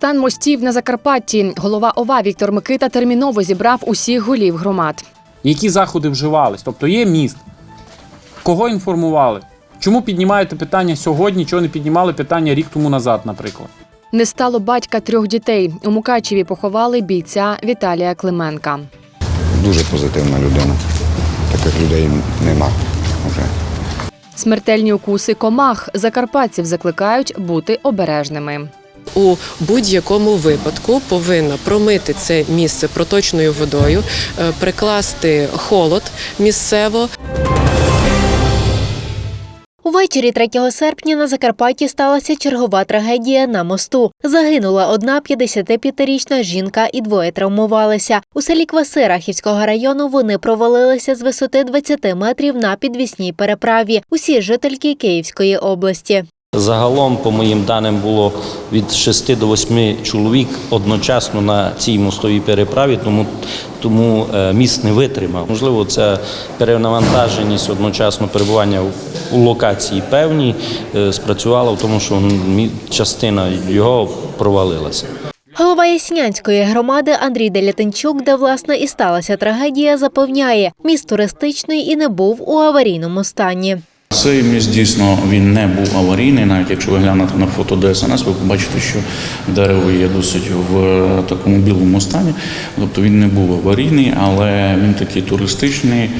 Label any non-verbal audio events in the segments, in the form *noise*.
Стан мостів на Закарпатті. Голова ОВА Віктор Микита терміново зібрав усіх голів громад. Які заходи вживались? Тобто є міст. Кого інформували? Чому піднімаєте питання сьогодні, чого не піднімали питання рік тому назад, наприклад? Не стало батька трьох дітей. У Мукачеві поховали бійця Віталія Клименка. Дуже позитивна людина. Таких людей нема вже. Смертельні укуси комах закарпатців закликають бути обережними. У будь-якому випадку повинна промити це місце проточною водою, е, прикласти холод місцево. Увечері 3 серпня на Закарпатті сталася чергова трагедія на мосту. Загинула одна 55-річна жінка і двоє травмувалися. У селі Кваси Рахівського району вони провалилися з висоти 20 метрів на підвісній переправі. Усі жительки Київської області. Загалом, по моїм даним, було від 6 до 8 чоловік одночасно на цій мостовій переправі, тому, тому е, міст не витримав. Можливо, це перенавантаженість одночасно перебування у- локації певній е, спрацювала в тому, що частина його провалилася. Голова Яснянської громади Андрій Делятинчук, де власне і сталася трагедія, запевняє, міст туристичний і не був у аварійному стані. Цей міст дійсно він не був аварійний, навіть якщо ви глянете на фото ДСНС, ви побачите, що дерево є досить в е, такому білому стані. Тобто він не був аварійний, але він такий туристичний.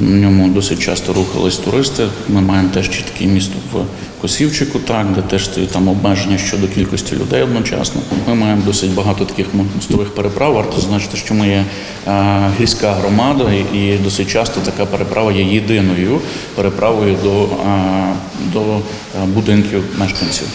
В ньому досить часто рухались туристи. Ми маємо теж чіткий міст в Косівчику, так, де теж там обмеження щодо кількості людей одночасно. Ми маємо досить багато таких мостових переправ. Варто зазначити, що ми є е, гірська громада, і- і досить часто така переправа є єдиною переправою до, е, до е, будинків мешканців.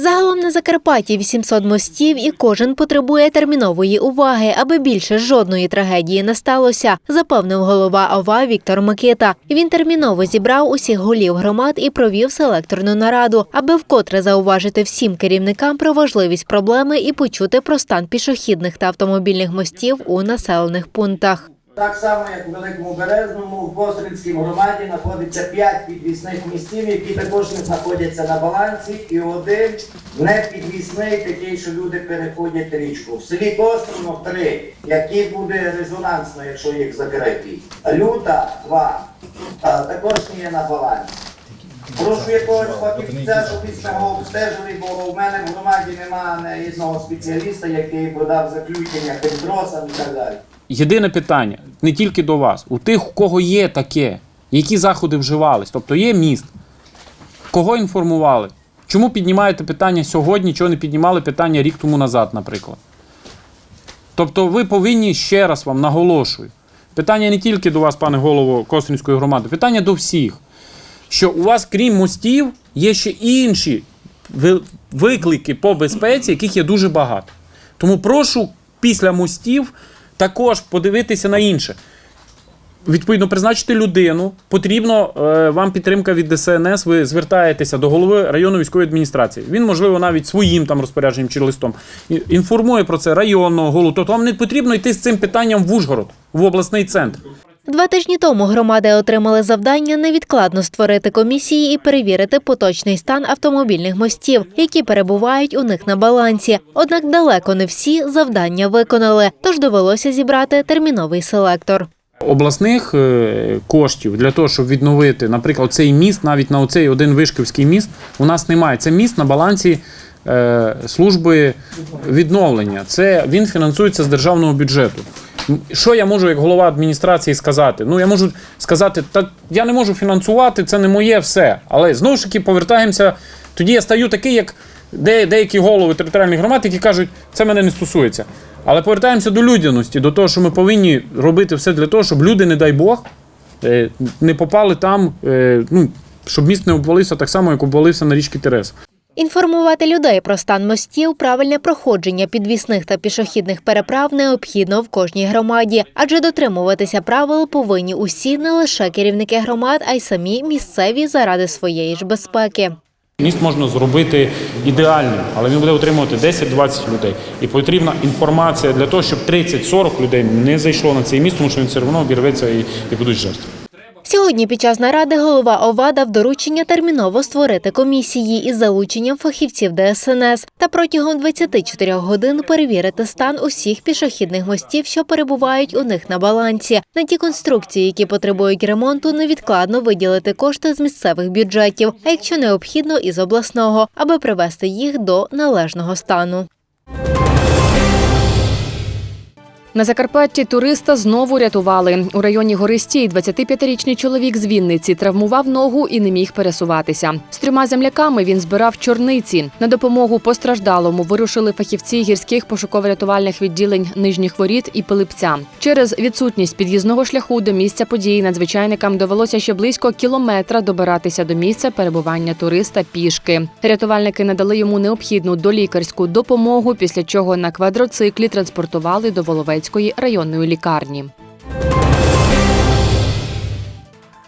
Загалом на Закарпатті 800 мостів, і кожен потребує термінової уваги, аби більше жодної трагедії не сталося, запевнив голова ОВА Віктор Микита. Він терміново зібрав усіх голів громад і провів селекторну нараду, аби вкотре зауважити всім керівникам про важливість проблеми і почути про стан пішохідних та автомобільних мостів у населених пунктах. Так само, як у Великому Березному, в Постринській громаді знаходиться 5 підвісних містів, які також не знаходяться на балансі, і один не підвісний, такий, що люди переходять річку. В селі Кострино три, які буде резонансно, якщо їх закрити. Люта два, також не є на балансі. Прошу якогось фахівця, щоб із цього обстежили, бо в мене в громаді немає одного спеціаліста, який би дав заключення підросам і так далі. Єдине питання не тільки до вас, у тих, у кого є таке, які заходи вживались, тобто є міст. Кого інформували? Чому піднімаєте питання сьогодні, чого не піднімали питання рік тому назад, наприклад? Тобто ви повинні ще раз вам наголошую. Питання не тільки до вас, пане голово Костринської громади, питання до всіх. Що у вас, крім мостів, є ще інші виклики по безпеці, яких є дуже багато. Тому прошу після мостів також подивитися на інше. Відповідно, призначити людину. Потрібно е, вам підтримка від ДСНС. Ви звертаєтеся до голови районної військової адміністрації. Він, можливо, навіть своїм там розпорядженням чи листом інформує про це районного голову. Тобто вам не потрібно йти з цим питанням в Ужгород, в обласний центр. Два тижні тому громади отримали завдання невідкладно створити комісії і перевірити поточний стан автомобільних мостів, які перебувають у них на балансі. Однак далеко не всі завдання виконали, тож довелося зібрати терміновий селектор. обласних е, коштів для того, щоб відновити, наприклад, цей міст, навіть на оцей один вишківський міст, у нас немає. Це міст на балансі служби відновлення. Це він фінансується з державного бюджету. Що я можу як голова адміністрації сказати? Ну я можу сказати, та я не можу фінансувати, це не моє все. Але знову ж таки повертаємося. Тоді я стаю такий, як де, деякі голови територіальних громад, які кажуть, це мене не стосується. Але повертаємося до людяності, до того, що ми повинні робити все для того, щоб люди, не дай Бог, е, не попали там, е, ну, щоб міст не обвалився так само, як обвалився на річці Терес. Інформувати людей про стан мостів, правильне проходження підвісних та пішохідних переправ необхідно в кожній громаді, адже дотримуватися правил повинні усі не лише керівники громад, а й самі місцеві заради своєї ж безпеки. Міст можна зробити ідеальним, але він буде утримувати 10-20 людей. І потрібна інформація для того, щоб 30-40 людей не зайшло на цей міст, тому що він все одно обірветься і будуть жертви. Сьогодні під час наради голова ОВА дав доручення терміново створити комісії із залученням фахівців ДСНС та протягом 24 годин перевірити стан усіх пішохідних мостів, що перебувають у них на балансі. На ті конструкції, які потребують ремонту, невідкладно виділити кошти з місцевих бюджетів, а якщо необхідно, із обласного, аби привести їх до належного стану. На Закарпатті туриста знову рятували. У районі Гористій 25-річний чоловік з Вінниці травмував ногу і не міг пересуватися. З трьома земляками він збирав чорниці. На допомогу постраждалому вирушили фахівці гірських пошуково-рятувальних відділень нижніх воріт і Пилипця. Через відсутність під'їзного шляху до місця події надзвичайникам довелося ще близько кілометра добиратися до місця перебування туриста пішки. Рятувальники надали йому необхідну долікарську допомогу, після чого на квадроциклі транспортували до Воловецької районної лікарні.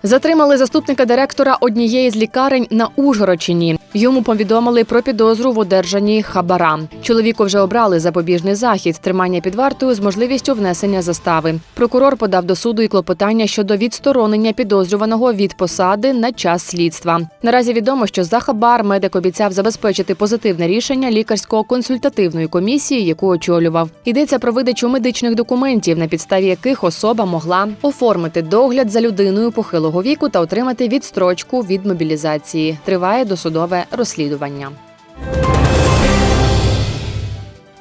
Затримали заступника директора однієї з лікарень на Ужгородщині. Йому повідомили про підозру в одержанні хабара. Чоловіку вже обрали запобіжний захід, тримання під вартою з можливістю внесення застави. Прокурор подав до суду і клопотання щодо відсторонення підозрюваного від посади на час слідства. Наразі відомо, що за хабар медик обіцяв забезпечити позитивне рішення лікарсько-консультативної комісії, яку очолював. Йдеться про видачу медичних документів, на підставі яких особа могла оформити догляд за людиною похилого віку та отримати відстрочку від мобілізації. Триває досудове розслідування.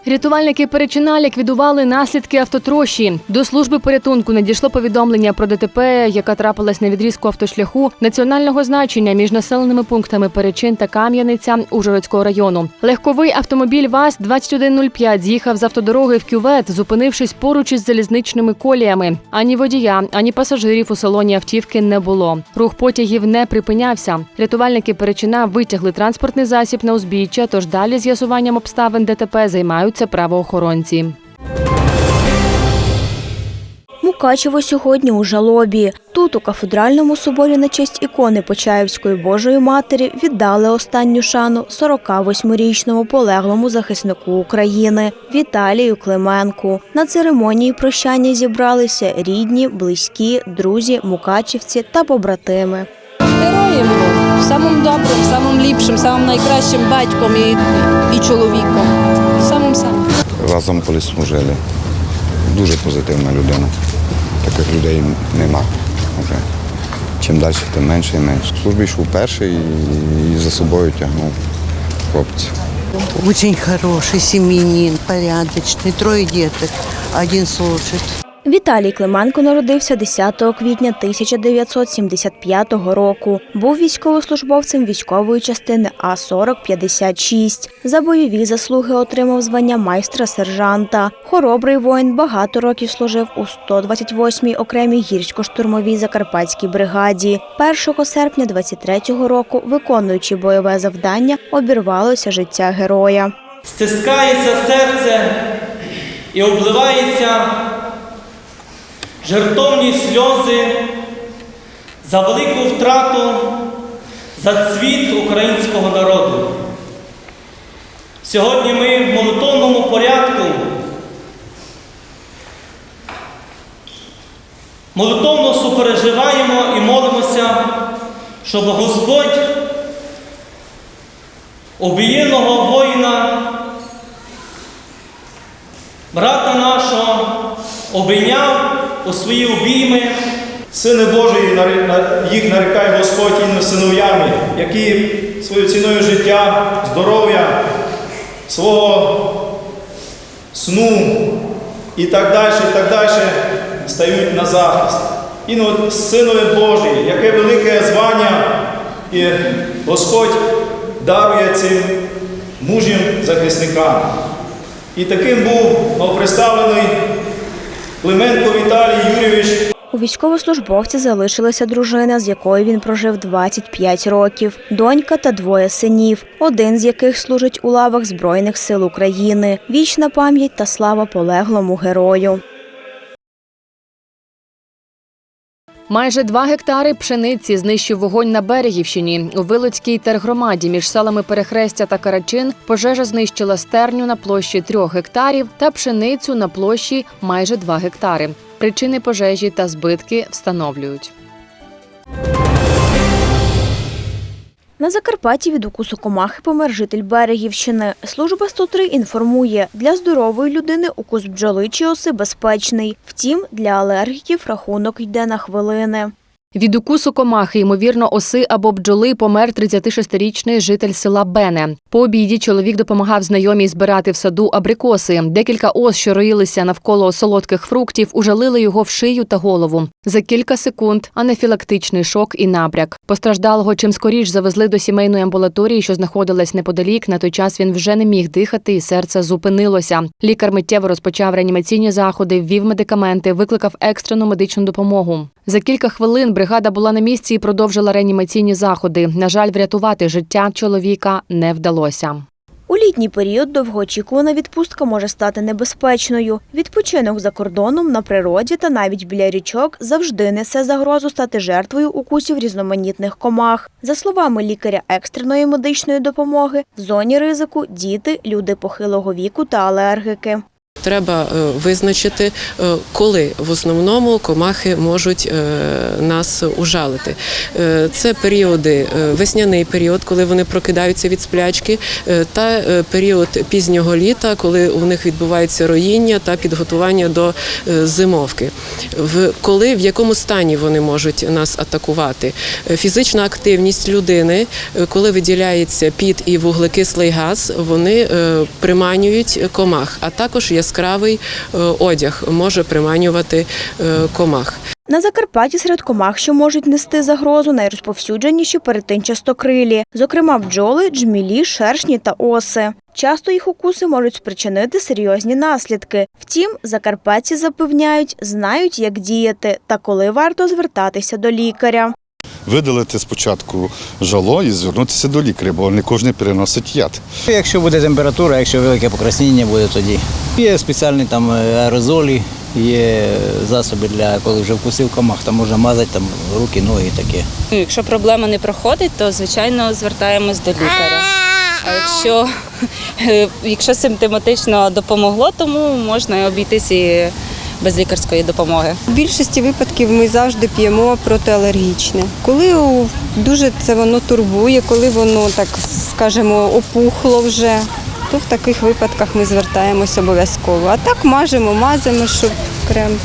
Рятувальники Перечина ліквідували наслідки автотрощі. До служби порятунку надійшло повідомлення про ДТП, яка трапилась на відрізку автошляху національного значення між населеними пунктами Перечин та Кам'яниця Ужгородського району. Легковий автомобіль ВАЗ-2105 з'їхав з автодороги в кювет, зупинившись поруч із залізничними коліями. Ані водія, ані пасажирів у салоні автівки не було. Рух потягів не припинявся. Рятувальники Перечина витягли транспортний засіб на узбіччя, тож далі з'ясуванням обставин ДТП займаються правоохоронці. Мукачево сьогодні у жалобі. Тут, у кафедральному соборі на честь ікони Почаївської Божої Матері, віддали останню шану 48-річному полеглому захиснику України Віталію Клименку. На церемонії прощання зібралися рідні, близькі, друзі, мукачівці та побратими. Героєм був. Самим добрим, самим ліпшим, самим найкращим батьком і, і чоловіком. Самим самим. Разом колись служили. Дуже позитивна людина. Таких людей нема вже. Чим далі, тим менше і менше. В службі йшов перший і за собою тягнув хлопців. Очень хороший семьянин, порядочный, трое деток, один служит. Віталій Клименко народився 10 квітня 1975 року. Був військовослужбовцем військової частини А-4056. За бойові заслуги отримав звання майстра сержанта. Хоробрий воїн багато років служив у 128-й окремій гірсько-штурмовій закарпатській бригаді. 1 серпня 23-го року, виконуючи бойове завдання, обірвалося життя героя. стискається серце і обливається жертовні сльози за велику втрату, за цвіт українського народу. Сьогодні ми в молитовному порядку молитовно супереживаємо і молимося, щоб Господь обієного воїна, брата нашого, обійняв у свої обійми. Сини Божої, їх нарікає Господь інно синов'ями, які свою ціною життя, здоров'я, свого сну і так далі, і так далі стають на захист. Іно синові Божі, яке велике звання, і Господь дарує цим мужнім захисникам. І таким був новоприставлений Клименко Віталій Юрійович. У військовослужбовця залишилася дружина, з якою він прожив 25 років, донька та двоє синів, один з яких служить у лавах Збройних сил України. Вічна пам'ять та слава полеглому герою. Майже два гектари пшениці знищив вогонь на Берегівщині. У Вилоцькій тергромаді між селами Перехрестя та Карачин пожежа знищила стерню на площі трьох гектарів та пшеницю на площі майже два гектари. Причини пожежі та збитки встановлюють. На Закарпатті від укусу комахи помер житель Берегівщини. Служба 103 інформує, для здорової людини укус бджоли чи оси безпечний. Втім, для алергіків рахунок йде на хвилини. Від укусу комахи, ймовірно, оси або бджоли помер 36-річний житель села Бене. По обіді чоловік допомагав знайомій збирати в саду абрикоси. Декілька ос, що роїлися навколо солодких фруктів, ужалили його в шию та голову. За кілька секунд анафілактичний шок і набряк. Постраждалого чим скоріш завезли до сімейної амбулаторії, що знаходилась неподалік. На той час він вже не міг дихати, і серце зупинилося. Лікар миттєво розпочав реанімаційні заходи, ввів медикаменти, викликав екстрену медичну допомогу. За кілька хвилин бригада була на місці і продовжила реанімаційні заходи. На жаль, врятувати життя чоловіка не вдалося. У літній період довгоочікувана відпустка може стати небезпечною. Відпочинок за кордоном, на природі та навіть біля річок завжди несе загрозу стати жертвою укусів різноманітних комах. За словами лікаря екстреної медичної допомоги, в зоні ризику діти, люди похилого віку та алергики. Треба е, визначити, е, коли в основному комахи можуть е, нас ужалити. Це періоди, весняний період, коли вони прокидаються від сплячки, та період пізнього літа, коли у них відбувається роїння та підготування до зимовки. В коли в якому стані вони можуть нас атакувати? Фізична активність людини, коли виділяється піт і вуглекислий газ, вони приманюють комах, а також яскравий е, одяг може приманювати е, комах. На Закарпатті серед комах, що можуть нести загрозу, найрозповсюдженіші перетинчастокрилі, зокрема бджоли, джмілі, шершні та оси. Часто їх укуси можуть спричинити серйозні наслідки. Втім, закарпатці запевняють, знають, як діяти та коли варто звертатися до лікаря. Видалити спочатку жало і звернутися до лікаря, бо не кожен переносить яд. Якщо буде температура, якщо велике покраснення буде тоді. Є спеціальні там аерозолі, є засоби для коли вже вкусив комах, там можна мазати там руки, ноги і таке. Якщо проблема не проходить, то звичайно звертаємось до лікаря. А якщо, *laughs* якщо симптоматично допомогло, тому можна обійтись і без лікарської допомоги. В більшості випадків ми завжди п'ємо протиалергічне. Коли дуже це воно турбує, коли воно так скажімо опухло вже, то в таких випадках ми звертаємось обов'язково. А так мажемо, мазимо, щоб крем.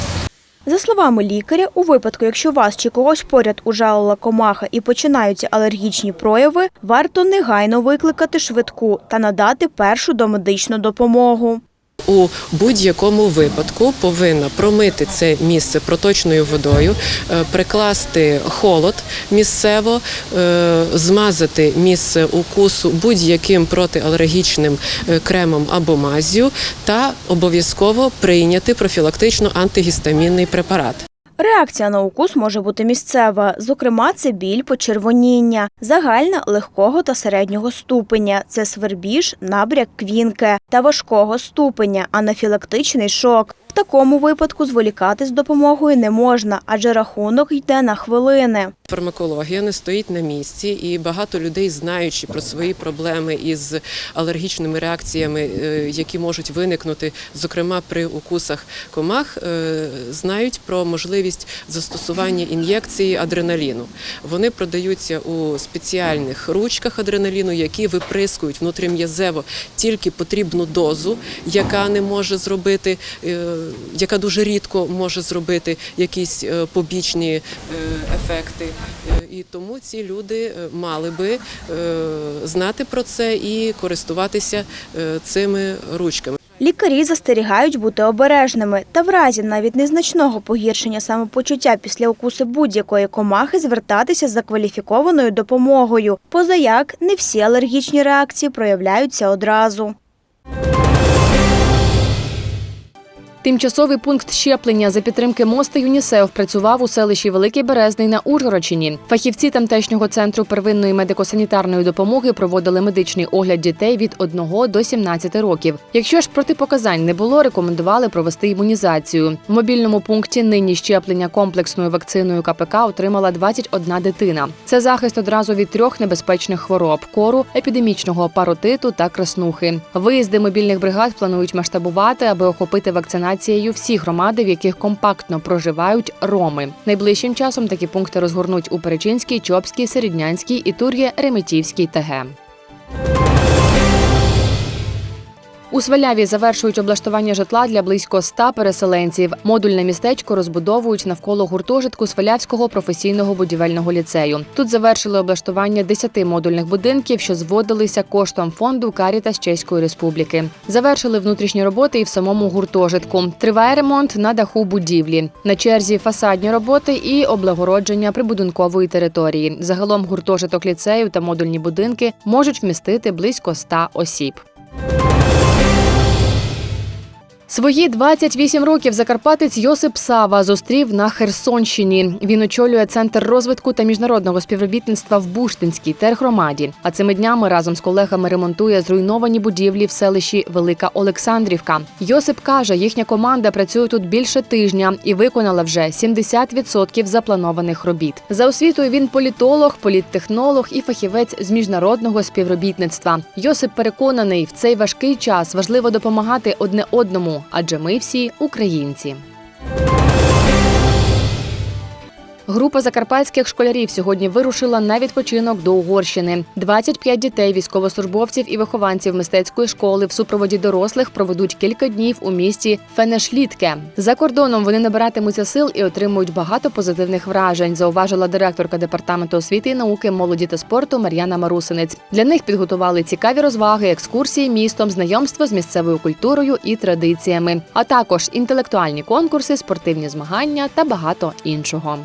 За словами лікаря, у випадку, якщо вас чи когось поряд ужалила комаха і починаються алергічні прояви, варто негайно викликати швидку та надати першу домедичну допомогу. У будь-якому випадку повинна промити це місце проточною водою, е, прикласти холод місцево, е, змазати місце укусу будь-яким протиалергічним е, кремом або маззю та обов'язково прийняти профілактично антигістамінний препарат. Реакція на укус може бути місцева, зокрема, це біль, почервоніння, загальна легкого та середнього ступеня, це свербіж, набряк квінки та важкого ступеня, анафілактичний шок. Такому випадку зволікати з допомогою не можна, адже рахунок йде на хвилини. Фармакологія не стоїть на місці, і багато людей, знаючи про свої проблеми із алергічними реакціями, е, які можуть виникнути, зокрема при укусах комах, е, знають про можливість застосування ін'єкції адреналіну. Вони продаються у спеціальних ручках адреналіну, які виприскують внутрім'язево тільки потрібну дозу, яка не може зробити, е, яка дуже рідко може зробити якісь е, побічні е, ефекти. Е, І тому ці люди мали би знати про це і користуватися цими ручками. Лікарі застерігають бути обережними та в разі навіть незначного погіршення самопочуття після укусу будь-якої комахи звертатися за кваліфікованою допомогою. Позаяк не всі алергічні реакції проявляються одразу. Тимчасовий пункт щеплення за підтримки моста ЮНІСЕФ працював у селищі Великий Березний на Ужгородщині. Фахівці тамтешнього центру первинної медико-санітарної допомоги проводили медичний огляд дітей від 1 до 17 років. Якщо ж протипоказань не було, рекомендували провести імунізацію. В мобільному пункті нині щеплення комплексною вакциною КПК отримала 21 дитина. Це захист одразу від трьох небезпечних хвороб: кору, епідемічного паротиту та краснухи. Виїзди мобільних бригад планують масштабувати, аби охопити вакцинацію інформацією всі громади, в яких компактно проживають роми. Найближчим часом такі пункти розгорнуть у Перечинській, Чопській, Середнянській і Тур'є Реметівській ТГ. У Сваляві завершують облаштування житла для близько 100 переселенців. Модульне містечко розбудовують навколо гуртожитку Свалявського професійного будівельного ліцею. Тут завершили облаштування 10 модульних будинків, що зводилися коштом фонду Карітас Чеської Республіки. Завершили внутрішні роботи і в самому гуртожитку. Триває ремонт на даху будівлі. На черзі фасадні роботи і облагородження прибудинкової території. Загалом гуртожиток ліцею та модульні будинки можуть вмістити близько 100 осіб. Свої 28 років закарпатець Йосип Сава зустрів на Херсонщині. Він очолює центр розвитку та міжнародного співробітництва в Буштинській тергромаді. А цими днями разом з колегами ремонтує зруйновані будівлі в селищі Велика Олександрівка. Йосип каже, їхня команда працює тут більше тижня і виконала вже 70% запланованих робіт. За освітою він політолог, політтехнолог і фахівець з міжнародного співробітництва. Йосип переконаний, в цей важкий час важливо допомагати одне одному, адже ми всі українці. Група закарпатських школярів сьогодні вирушила на відпочинок до Угорщини. 25 дітей, військовослужбовців і вихованців мистецької школи в супроводі дорослих проведуть кілька днів у місті Фенешлітке. За кордоном вони набиратимуться сил і отримують багато позитивних вражень. Зауважила директорка департаменту освіти і науки, молоді та спорту Мар'яна Марусинець. Для них підготували цікаві розваги, екскурсії містом, знайомство з місцевою культурою і традиціями, а також інтелектуальні конкурси, спортивні змагання та багато іншого.